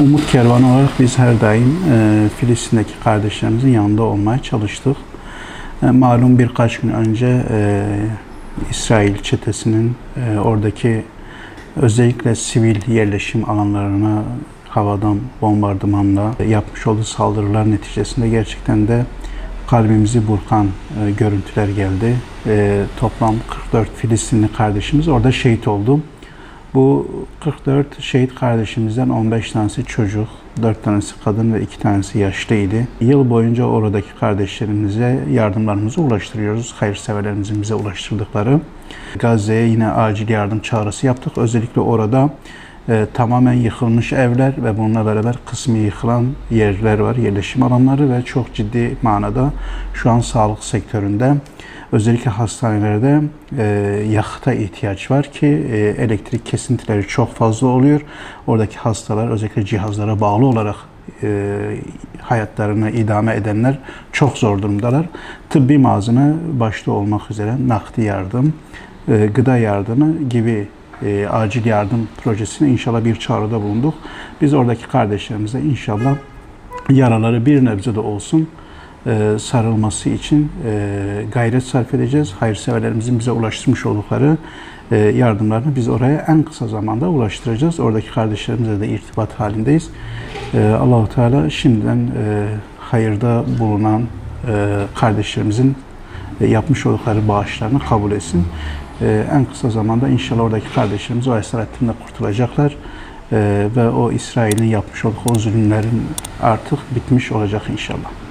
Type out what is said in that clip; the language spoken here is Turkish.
Umut Kervanı olarak biz her daim e, Filistin'deki kardeşlerimizin yanında olmaya çalıştık. E, malum birkaç gün önce e, İsrail çetesinin e, oradaki özellikle sivil yerleşim alanlarına havadan bombardımanla yapmış olduğu saldırılar neticesinde gerçekten de kalbimizi burkan e, görüntüler geldi. E, toplam 44 Filistinli kardeşimiz orada şehit oldu. Bu 44 şehit kardeşimizden 15 tanesi çocuk, 4 tanesi kadın ve 2 tanesi yaşlıydı. Yıl boyunca oradaki kardeşlerimize yardımlarımızı ulaştırıyoruz. Hayırseverlerimizin bize ulaştırdıkları. Gazze'ye yine acil yardım çağrısı yaptık. Özellikle orada e, tamamen yıkılmış evler ve bununla beraber kısmi yıkılan yerler var, yerleşim alanları ve çok ciddi manada şu an sağlık sektöründe özellikle hastanelerde e, yakıta ihtiyaç var ki e, elektrik kesintileri çok fazla oluyor. Oradaki hastalar özellikle cihazlara bağlı olarak e, hayatlarını idame edenler çok zor durumdalar. Tıbbi malzeme başta olmak üzere nakdi yardım, e, gıda yardımı gibi e, acil yardım projesine inşallah bir çağrıda bulunduk. Biz oradaki kardeşlerimize inşallah yaraları bir nebze de olsun e, sarılması için e, gayret sarf edeceğiz. Hayırseverlerimizin bize ulaştırmış oldukları e, yardımlarını biz oraya en kısa zamanda ulaştıracağız. Oradaki kardeşlerimizle de irtibat halindeyiz. E, Allahu Teala şimdiden e, hayırda bulunan e, kardeşlerimizin yapmış oldukları bağışlarını kabul etsin. E, en kısa zamanda inşallah oradaki kardeşlerimiz o esaretten kurtulacaklar. E, ve o İsrail'in yapmış olduğu o zulümlerin artık bitmiş olacak inşallah.